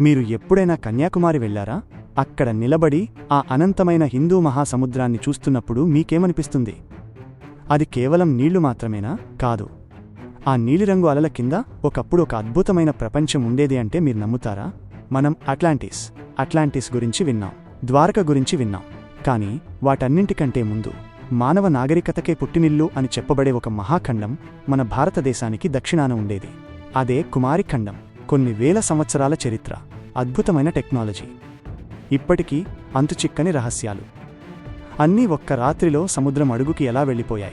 మీరు ఎప్పుడైనా కన్యాకుమారి వెళ్ళారా అక్కడ నిలబడి ఆ అనంతమైన హిందూ మహాసముద్రాన్ని చూస్తున్నప్పుడు మీకేమనిపిస్తుంది? అది కేవలం నీళ్ళు మాత్రమేనా? కాదు. ఆ నీలిరంగు అలల కింద ఒకప్పుడు ఒక అద్భుతమైన ప్రపంచం ఉండేది అంటే మీరు నమ్ముతారా? మనం అట్లాంటిస్ అట్లాంటిస్ గురించి విన్నాం ద్వారక గురించి విన్నాం. కానీ వాటన్నింటికంటే ముందు మానవ నాగరికతకే పుట్టినిల్లు అని చెప్పబడే ఒక మహాఖండం మన భారతదేశానికి దక్షిణాన ఉండేది. అదే కుమారిఖండం కొన్ని వేల సంవత్సరాల చరిత్ర అద్భుతమైన టెక్నాలజీ. ఇప్పటికీ అంతుచిక్కని రహస్యాలు. అన్నీ ఒక్క రాత్రిలో సముద్రం అడుగుకి ఎలా వెళ్ళిపోయాయి?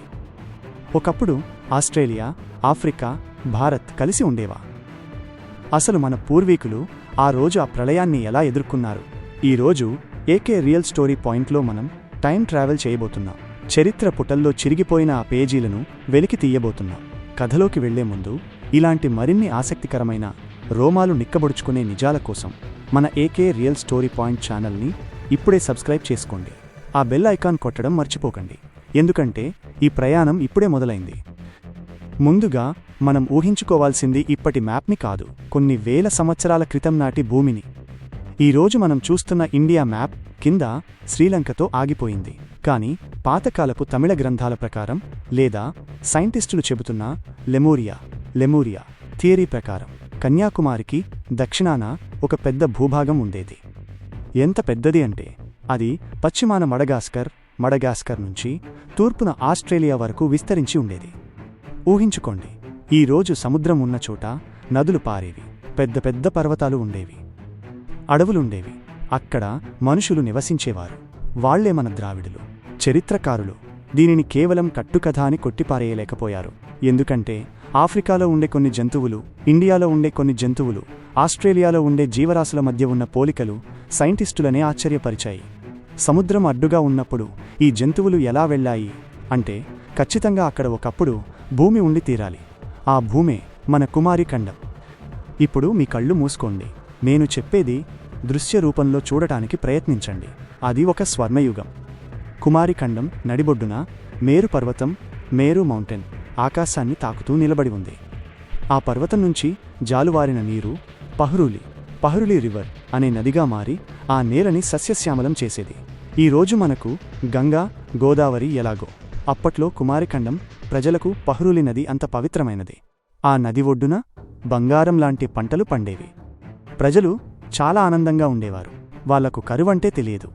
ఒకప్పుడు ఆస్ట్రేలియా ఆఫ్రికా భారత్ కలిసి ఉండేవా? అసలు మన పూర్వీకులు ఆ రోజు ఆ ప్రళయాన్ని ఎలా ఎదుర్కొన్నారు? ఈరోజు ఏకే రియల్ స్టోరీ పాయింట్లో మనం టైం ట్రావెల్ చేయబోతున్నాం. చరిత్ర పుటల్లో చిరిగిపోయిన ఆ పేజీలను వెలికి తీయబోతున్నాం. కథలోకి వెళ్ళే ముందు ఇలాంటి మరిన్ని ఆసక్తికరమైన రోమాలు నిక్కబొడుచుకునే నిజాల కోసం మన ఏకే రియల్ స్టోరీ పాయింట్ ఛానల్ని ఇప్పుడే సబ్స్క్రైబ్ చేసుకోండి. ఆ బెల్ ఐకాన్ కొట్టడం మర్చిపోకండి. ఎందుకంటే ఈ ప్రయాణం ఇప్పుడే మొదలైంది. ముందుగా మనం ఊహించుకోవాల్సింది ఇప్పటి మ్యాప్ని కాదు కొన్ని వేల సంవత్సరాల క్రితం నాటి భూమిని. ఈరోజు మనం చూస్తున్న ఇండియా మ్యాప్ కింద శ్రీలంకతో ఆగిపోయింది. కానీ పాతకాలపు తమిళ గ్రంథాల ప్రకారం లేదా సైంటిస్టులు చెబుతున్న లెమోరియా లెమోరియా థియరీ ప్రకారం. కన్యాకుమారికి దక్షిణాన ఒక పెద్ద భూభాగం ఉండేది. ఎంత పెద్దది అంటే అది పశ్చిమాన మడగాస్కర్ మడగాస్కర్ నుంచి తూర్పున ఆస్ట్రేలియా వరకు విస్తరించి ఉండేది. ఊహించుకోండి ఈ రోజు సముద్రం ఉన్న చోట నదులు పారేవి పెద్ద పెద్ద పర్వతాలు ఉండేవి. అడవులుండేవి అక్కడ మనుషులు నివసించేవారు వాళ్ళే మన ద్రావిడులు చరిత్రకారులు. దీనిని కేవలం కట్టుకథ అని కొట్టిపారేయలేకపోయారు. ఎందుకంటే ఆఫ్రికాలో ఉండే కొన్ని జంతువులు ఇండియాలో ఉండే కొన్ని జంతువులు ఆస్ట్రేలియాలో ఉండే జీవరాశుల మధ్య ఉన్న పోలికలు సైంటిస్టులనే ఆశ్చర్యపరిచాయి. సముద్రం అడ్డుగా ఉన్నప్పుడు ఈ జంతువులు ఎలా వెళ్ళాయి అంటే ఖచ్చితంగా అక్కడ ఒకప్పుడు భూమి ఉండి తీరాలి. ఆ భూమే మన కుమారి ఖండం. ఇప్పుడు మీ కళ్ళు మూసుకోండి. నేను చెప్పేది దృశ్య రూపంలో చూడటానికి ప్రయత్నించండి. అది ఒక స్వర్ణయుగం. కుమారిఖండం నడిబొడ్డున మేరు పర్వతం మేరు మౌంటైన్ ఆకాశాన్ని తాకుతూ నిలబడి ఉంది. ఆ పర్వతం నుంచి జాలువారిన నీరు పహ్రూలి పహ్రులి రివర్ అనే నదిగా మారి ఆ నేలని సస్యశ్యామలం చేసేది. ఈ రోజు మనకు గంగా గోదావరి ఎలాగో అప్పట్లో కుమారిఖండం ప్రజలకు పహ్రులి నది అంత పవిత్రమైనది. ఆ నది ఒడ్డున బంగారం లాంటి పంటలు పండేవి. ప్రజలు చాలా ఆనందంగా ఉండేవారు. వాళ్ళకు కరువంటే తెలియదు.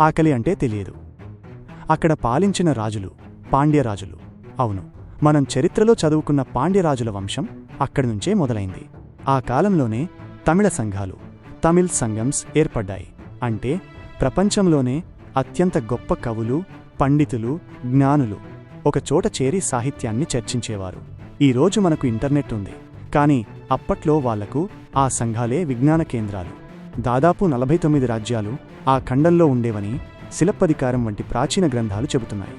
ఆకలి అంటే తెలియదు. అక్కడ పాలించిన రాజులు పాండ్యరాజులు. అవును మనం చరిత్రలో చదువుకున్న పాండ్యరాజుల వంశం అక్కడి నుంచే మొదలైంది. ఆ కాలంలోనే తమిళ సంఘాలు తమిళ్ సంఘమ్స్ ఏర్పడ్డాయి. అంటే ప్రపంచంలోనే అత్యంత గొప్ప కవులు పండితులు జ్ఞానులు ఒకచోట చేరి సాహిత్యాన్ని చర్చించేవారు. ఈరోజు మనకు ఇంటర్నెట్ ఉంది. కానీ అప్పట్లో వాళ్ళకు ఆ సంఘాలే విజ్ఞాన కేంద్రాలు. దాదాపు నలభై తొమ్మిది రాజ్యాలు ఆ ఖండంలో ఉండేవని శిలప్పధికారం వంటి ప్రాచీన గ్రంథాలు చెబుతున్నాయి.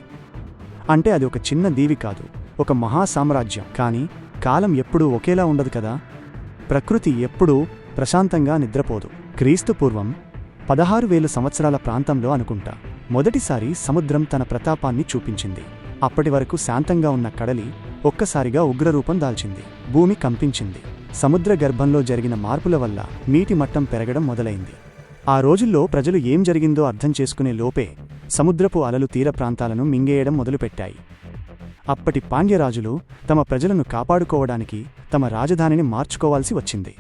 అంటే అది ఒక చిన్న దీవి కాదు ఒక మహాసామ్రాజ్యం కానీ కాలం ఎప్పుడూ ఒకేలా ఉండదు కదా? ప్రకృతి ఎప్పుడూ ప్రశాంతంగా నిద్రపోదు. క్రీస్తు పూర్వం పదహారు వేల సంవత్సరాల ప్రాంతంలో అనుకుంటా మొదటిసారి సముద్రం తన ప్రతాపాన్ని చూపించింది. అప్పటి వరకు శాంతంగా ఉన్న కడలి ఒక్కసారిగా ఉగ్రరూపం దాల్చింది భూమి కంపించింది. సముద్ర గర్భంలో జరిగిన మార్పుల వల్ల నీటి మట్టం పెరగడం మొదలైంది. ఆ రోజుల్లో ప్రజలు ఏం జరిగిందో అర్థం చేసుకునే లోపే సముద్రపు అలలు తీర ప్రాంతాలను మింగేయడం మొదలుపెట్టాయి. అప్పటి పాండ్యరాజులు తమ ప్రజలను కాపాడుకోవడానికి తమ రాజధానిని మార్చుకోవాల్సి వచ్చింది.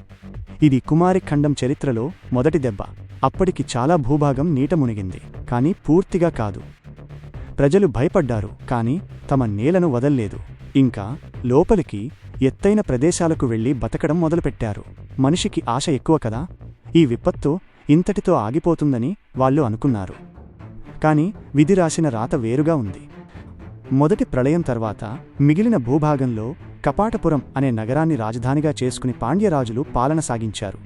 ఇది కుమారి ఖండం చరిత్రలో మొదటి దెబ్బ. అప్పటికి చాలా భూభాగం నీట మునిగింది కానీ పూర్తిగా కాదు. ప్రజలు భయపడ్డారు కాని తమ నేలను వదల్లేదు. ఇంకా లోపలికి ఎత్తైన ప్రదేశాలకు వెళ్ళి బతకడం మొదలుపెట్టారు. మనిషికి ఆశ ఎక్కువ కదా? ఈ విపత్తు ఇంతటితో ఆగిపోతుందని వాళ్ళు అనుకున్నారు. కాని విధి రాసిన రాత వేరుగా ఉంది. మొదటి ప్రళయం తర్వాత మిగిలిన భూభాగంలో కపాటపురం అనే నగరాన్ని రాజధానిగా చేసుకుని పాండ్యరాజులు పాలన సాగించారు.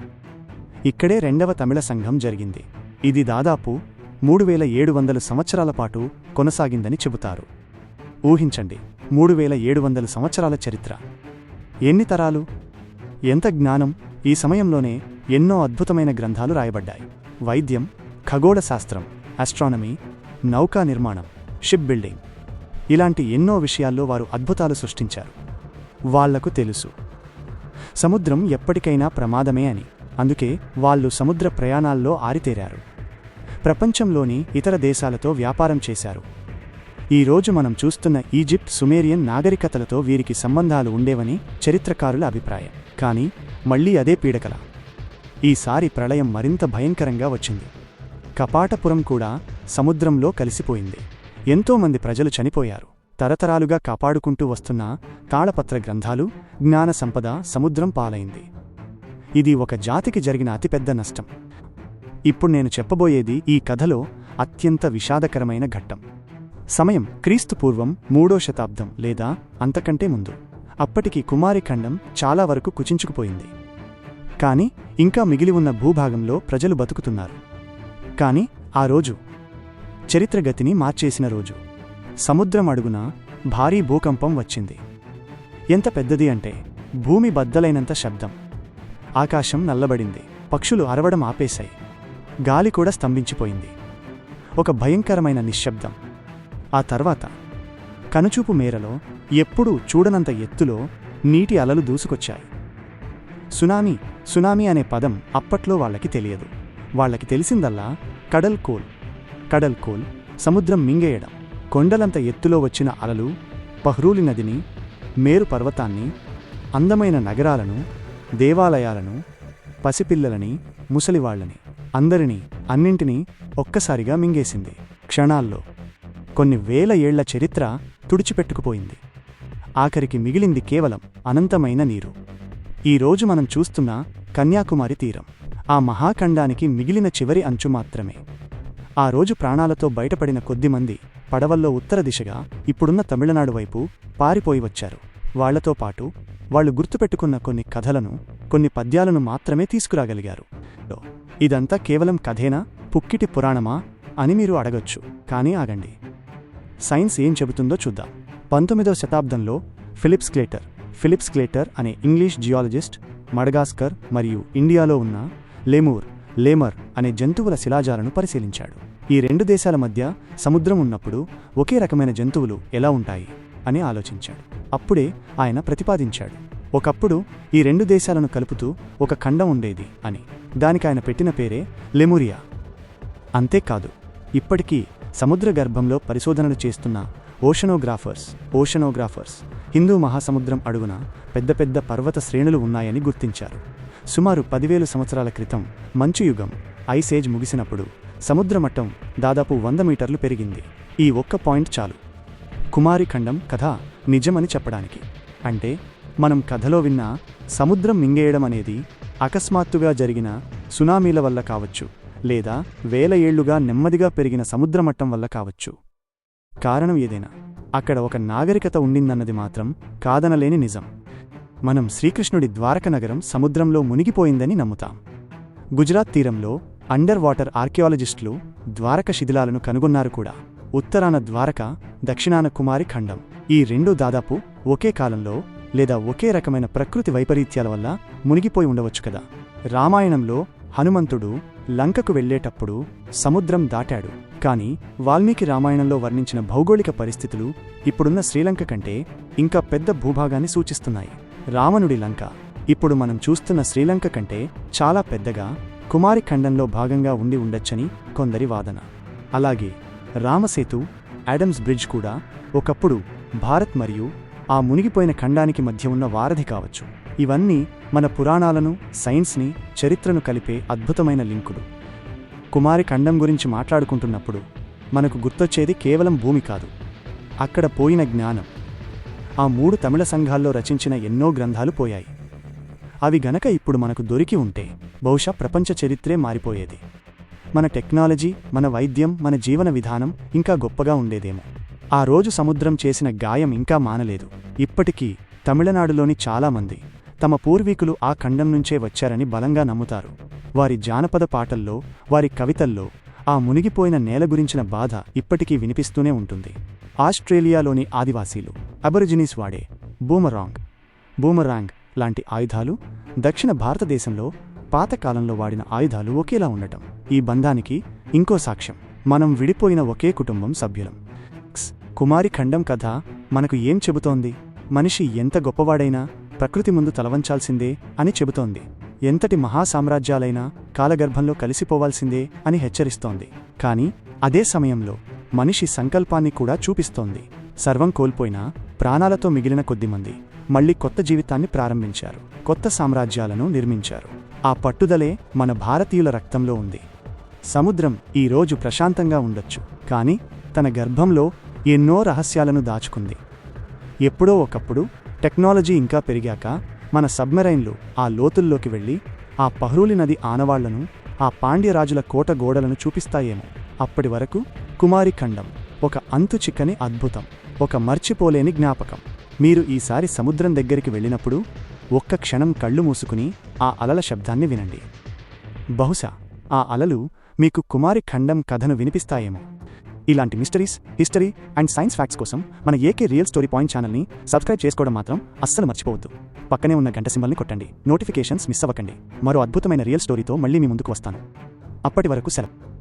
ఇక్కడే రెండవ తమిళ సంఘం జరిగింది. ఇది దాదాపు మూడు వేల ఏడు వందల సంవత్సరాల పాటు కొనసాగిందని చెబుతారు. ఊహించండి మూడు వేల ఏడు వందల సంవత్సరాల చరిత్ర. ఎన్ని తరాలు? ఎంత జ్ఞానం? ఈ సమయంలోనే ఎన్నో అద్భుతమైన గ్రంథాలు రాయబడ్డాయి. వైద్యం ఖగోళ శాస్త్రం ఆస్ట్రానమీ నౌకా నిర్మాణం షిప్ బిల్డింగ్ ఇలాంటి ఎన్నో విషయాల్లో వారు అద్భుతాలు సృష్టించారు. వాళ్ళకు తెలుసు. సముద్రం ఎప్పటికైనా ప్రమాదమే అని. అందుకే వాళ్ళు సముద్ర ప్రయాణాల్లో ఆరితేరారు. ప్రపంచంలోని ఇతర దేశాలతో వ్యాపారం చేశారు. ఈ రోజు మనం చూస్తున్న ఈజిప్ట్ సుమేరియన్ నాగరికతలతో వీరికి సంబంధాలు ఉండేవని చరిత్రకారుల అభిప్రాయం. కానీ మళ్ళీ అదే పీడకల. ఈసారి ప్రళయం మరింత భయంకరంగా వచ్చింది. కపాటపురం కూడా సముద్రంలో కలిసిపోయింది. ఎంతోమంది ప్రజలు చనిపోయారు. తరతరాలుగా కాపాడుకుంటూ వస్తున్న తాళపత్ర గ్రంథాలు జ్ఞాన సంపద సముద్రం పాలైంది. ఇది ఒక జాతికి జరిగిన అతిపెద్ద నష్టం. ఇప్పుడు నేను చెప్పబోయేది ఈ కథలో అత్యంత విషాదకరమైన ఘట్టం. సమయం క్రీస్తుపూర్వం మూడో శతాబ్దం లేదా అంతకంటే ముందు. అప్పటికి కుమారిఖండం చాలా వరకు కుచించుకుపోయింది. కానీ ఇంకా మిగిలి ఉన్న భూభాగంలో ప్రజలు బతుకుతున్నారు. కాని ఆ రోజు చరిత్ర గతిని మార్చేసిన రోజు. సముద్రం అడుగున భారీ భూకంపం వచ్చింది. ఎంత పెద్దది అంటే భూమి బద్దలైనంత శబ్దం. ఆకాశం నల్లబడింది పక్షులు అరవడం ఆపేశాయి. గాలి కూడా స్తంభించిపోయింది. ఒక భయంకరమైన నిశ్శబ్దం. ఆ తర్వాత కనుచూపు మేరలో ఎప్పుడూ చూడనంత ఎత్తులో నీటి అలలు దూసుకొచ్చాయి. సునామీ సునామీ అనే పదం అప్పట్లో వాళ్ళకి తెలియదు. వాళ్ళకి తెలిసిందల్లా కడల్ కోల్. కడల్ కోల్ సముద్రం మింగేయడం. కొండలంత ఎత్తులో వచ్చిన అలలు పహ్రూలి నదిని మేరు పర్వతాన్ని అందమైన నగరాలను దేవాలయాలను పసిపిల్లలని ముసలివాళ్ళని అందరినీ అన్నింటినీ ఒక్కసారిగా మింగేసింది. క్షణాల్లో కొన్ని వేల ఏళ్ళ చరిత్ర తుడిచిపెట్టుకుపోయింది. ఆఖరికి మిగిలింది కేవలం అనంతమైన నీరు. ఈ రోజు మనం చూస్తున్న కన్యాకుమారి తీరం. ఆ మహాఖండానికి మిగిలిన చివరి అంచు మాత్రమే. ఆ రోజు ప్రాణాలతో బయటపడిన కొద్దిమంది పడవల్లో ఉత్తర దిశగా ఇప్పుడున్న తమిళనాడు వైపు పారిపోయి వచ్చారు. వాళ్ళతో పాటు వాళ్ళు గుర్తుపెట్టుకున్న కొన్ని కథలను కొన్ని పద్యాలను మాత్రమే తీసుకురాగలిగారు. ఇదంతా కేవలం కథేనా? పుక్కిటి పురాణమా? అని మీరు అడగొచ్చు. కానీ ఆగండి. సైన్స్ ఏం చెబుతుందో చూద్దాం. పంతొమ్మిదవ శతాబ్దంలో ఫిలిప్స్ క్లేటర్ ఫిలిప్స్ క్లేటర్ అనే ఇంగ్లీష్ జియాలజిస్ట్ మడగాస్కర్ మరియు ఇండియాలో ఉన్న లెమూర్ లేమర్ అనే జంతువుల శిలాజాలను పరిశీలించాడు. ఈ రెండు దేశాల మధ్య సముద్రం ఉన్నప్పుడు ఒకే రకమైన జంతువులు ఎలా ఉంటాయి? అని ఆలోచించాడు. అప్పుడే ఆయన ప్రతిపాదించాడు. ఒకప్పుడు ఈ రెండు దేశాలను కలుపుతూ ఒక ఖండం ఉండేది అని. దానికి ఆయన పెట్టిన పేరే లెమురియా. అంతేకాదు ఇప్పటికీ సముద్ర గర్భంలో పరిశోధనలు చేస్తున్న ఓషనోగ్రాఫర్స్ ఓషనోగ్రాఫర్స్ హిందూ మహాసముద్రం అడుగున పెద్ద పెద్ద పర్వత శ్రేణులు ఉన్నాయని గుర్తించారు. సుమారు పదివేలు సంవత్సరాల క్రితం మంచు యుగం ఐసేజ్ ముగిసినప్పుడు సముద్ర మట్టం దాదాపు వంద మీటర్లు పెరిగింది. ఈ ఒక్క పాయింట్ చాలు. కుమారి ఖండం కథ నిజమని చెప్పడానికి. అంటే మనం కథలో విన్న సముద్రం మింగేయడం అనేది అకస్మాత్తుగా జరిగిన సునామీల వల్ల కావచ్చు లేదా వేల ఏళ్ళుగా నెమ్మదిగా పెరిగిన సముద్రమట్టం వల్ల కావచ్చు. కారణం ఏదైనా. అక్కడ ఒక నాగరికత ఉండిందన్నది మాత్రం కాదనలేని నిజం. మనం శ్రీకృష్ణుడి ద్వారక నగరం సముద్రంలో మునిగిపోయిందని నమ్ముతాం. గుజరాత్ తీరంలో అండర్ వాటర్ ఆర్కియాలజిస్టులు ద్వారక శిథిలాలను కనుగొన్నారు కూడా. ఉత్తరాన ద్వారక దక్షిణాన కుమారి ఖండం. ఈ రెండు దాదాపు ఒకే కాలంలో లేదా ఒకే రకమైన ప్రకృతి వైపరీత్యాల వల్ల మునిగిపోయి ఉండవచ్చు కదా. రామాయణంలో హనుమంతుడు లంకకు వెళ్ళేటప్పుడు సముద్రం దాటాడు. కాని వాల్మీకి రామాయణంలో వర్ణించిన భౌగోళిక పరిస్థితులు ఇప్పుడున్న శ్రీలంక కంటే ఇంకా పెద్ద భూభాగాన్ని సూచిస్తున్నాయి. రావణుడి లంక ఇప్పుడు మనం చూస్తున్న శ్రీలంక కంటే చాలా పెద్దగా కుమారి ఖండంలో భాగంగా ఉండి ఉండొచ్చని కొందరి వాదన. అలాగే రామసేతు యాడమ్స్ బ్రిడ్జ్ కూడా ఒకప్పుడు భారత్ మరియు ఆ మునిగిపోయిన ఖండానికి మధ్య ఉన్న వారధి కావచ్చు. ఇవన్నీ మన పురాణాలను సైన్స్ని చరిత్రను కలిపే అద్భుతమైన లింకుడు కుమారి ఖండం గురించి మాట్లాడుకుంటున్నప్పుడు మనకు గుర్తొచ్చేది కేవలం భూమి కాదు అక్కడ పోయిన జ్ఞానం. ఆ మూడు తమిళ సంఘాల్లో రచించిన ఎన్నో గ్రంథాలు పోయాయి. అవి గనక ఇప్పుడు మనకు దొరికి ఉంటే బహుశా ప్రపంచ చరిత్రే మారిపోయేది. మన టెక్నాలజీ మన వైద్యం మన జీవన విధానం ఇంకా గొప్పగా ఉండేదేమో. ఆ రోజు సముద్రం చేసిన గాయం ఇంకా మానలేదు. ఇప్పటికీ తమిళనాడులోని చాలామంది తమ పూర్వీకులు ఆ ఖండం నుంచే వచ్చారని బలంగా నమ్ముతారు. వారి జానపద పాటల్లో వారి కవితల్లో ఆ మునిగిపోయిన నేల గురించిన బాధ ఇప్పటికీ వినిపిస్తూనే ఉంటుంది. ఆస్ట్రేలియాలోని ఆదివాసీలు అబరిజినీస్ వాడే బూమరాంగ్ బూమరాంగ్ లాంటి ఆయుధాలు దక్షిణ భారతదేశంలో పాతకాలంలో వాడిన ఆయుధాలు ఒకేలా ఉండటం. ఈ బంధానికి ఇంకో సాక్ష్యం మనం విడిపోయిన ఒకే కుటుంబం సభ్యులం. కుమారి ఖండం కథ మనకు ఏం చెబుతోంది? మనిషి ఎంత గొప్పవాడైనా ప్రకృతి ముందు తలవంచాల్సిందే అని చెబుతోంది. ఎంతటి మహాసామ్రాజ్యాలైనా కాలగర్భంలో కలిసిపోవాల్సిందే అని హెచ్చరిస్తోంది. కాని అదే సమయంలో మనిషి సంకల్పాన్ని కూడా చూపిస్తోంది. సర్వం కోల్పోయినా ప్రాణాలతో మిగిలిన కొద్దిమంది మళ్ళీ కొత్త జీవితాన్ని ప్రారంభించారు. కొత్త సామ్రాజ్యాలను నిర్మించారు. ఆ పట్టుదలే మన భారతీయుల రక్తంలో ఉంది. సముద్రం ఈ రోజు ప్రశాంతంగా ఉండొచ్చు. కాని తన గర్భంలో ఎన్నో రహస్యాలను దాచుకుంది. ఎప్పుడో ఒకప్పుడు టెక్నాలజీ ఇంకా పెరిగాక మన సబ్మెరైన్లు ఆ లోతుల్లోకి వెళ్ళి ఆ పహ్రూలి నది ఆనవాళ్ళను ఆ పాండ్యరాజుల కోట గోడలను చూపిస్తాయేమో. అప్పటి వరకు కుమారి ఖండం ఒక అంతు చిక్కని అద్భుతం ఒక మర్చిపోలేని జ్ఞాపకం. మీరు ఈసారి సముద్రం దగ్గరికి వెళ్ళినప్పుడు ఒక్క క్షణం కళ్ళు మూసుకుని ఆ అలల శబ్దాన్ని వినండి. బహుశా ఆ అలలు మీకు కుమారి ఖండం కథను వినిపిస్తాయేమో. ఇలాంటి mysteries history and science facts కోసం మన ఏకే రియల్ స్టోరీ పాయింట్ ఛానల్ని సబ్స్క్రైబ్ చేసుకోవడం మాత్రం అస్సలు మర్చిపోవద్దు. పక్కనే ఉన్న గంట సింబల్ని కొట్టండి. నోటిఫికేషన్స్ మిస్ అవ్వకండి. మరో అద్భుతమైన రియల్ స్టోరీతో మళ్ళీ మీ ముందుకు వస్తాను. అప్పటి వరకు సెలవు.